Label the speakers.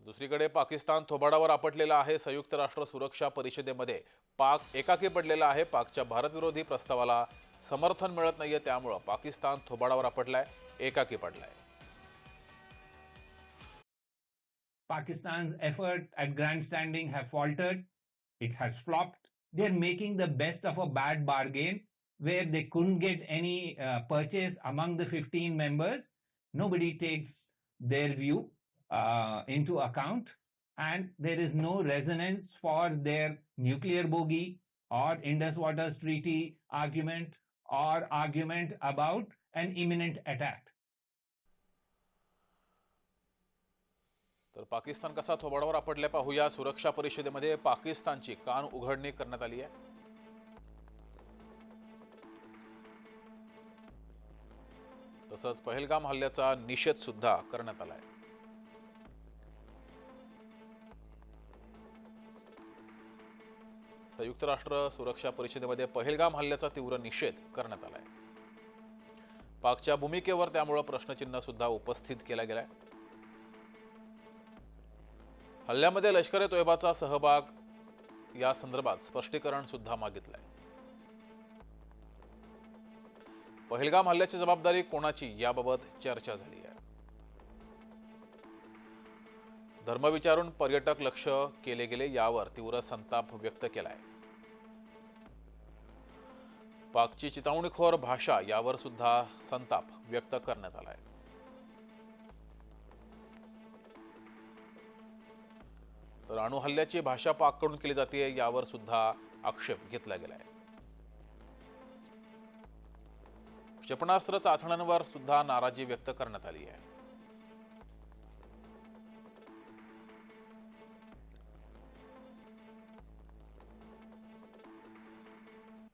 Speaker 1: तर दुसरीकडे पाकिस्तान थोबाडावर आपटलेला आहे. संयुक्त राष्ट्र सुरक्षा परिषदेमध्ये पाक एकाकी पडलेला आहे. पाकच्या भारत विरोधी प्रस्तावाला समर्थन मिळत नाहीये. त्यामुळं पाकिस्तान थोबाडावर आपटलाय एकाकी पडलाय.
Speaker 2: Pakistan effort at grand standing have faulted it has flop they are making the best of a bad bargain where they could get any purchase among fifteen members nobody takes their view uh, into account. And there is no resonance for their nuclear bogey or Indus Waters Treaty argument or argument about an imminent attack.
Speaker 1: तर पाकिस्तान कसा थोबाडावर आपटल्या पाहूया सुरक्षा परिषदेमध्ये पाकिस्तानची कान उघडणी करण्यात आली आहे तसंच पहलगाम हल्ल्याचा निषेध सुद्धा करण्यात आला आहे संयुक्त राष्ट्र सुरक्षा परिषदेमध्ये पहिलगाम हल्ल्याचा तीव्र निषेध करण्यात आलाय. पाकच्या भूमिकेवर त्यामुळं प्रश्नचिन्ह सुद्धा उपस्थित केला गेलाय. हल्ल्यामध्ये लष्कर ए तोयबाचा सहभाग या संदर्भात स्पष्टीकरण सुद्धा मागितलंय. पहिलगाम हल्ल्याची जबाबदारी कोणाची याबाबत चर्चा झाली आहे. धर्म विचारून पर्यटक लक्ष केले गेले यावर तीव्र संताप व्यक्त केलाय. पाकची चितावणीखोर भाषा यावर सुद्धा संताप व्यक्त करण्यात आलाय. तर अणुहल्ल्याची भाषा पाककडून केली जाते यावर सुद्धा आक्षेप घेतला गेलाय. क्षेपणास्त्र चाचण्यांवर सुद्धा नाराजी व्यक्त करण्यात आली आहे.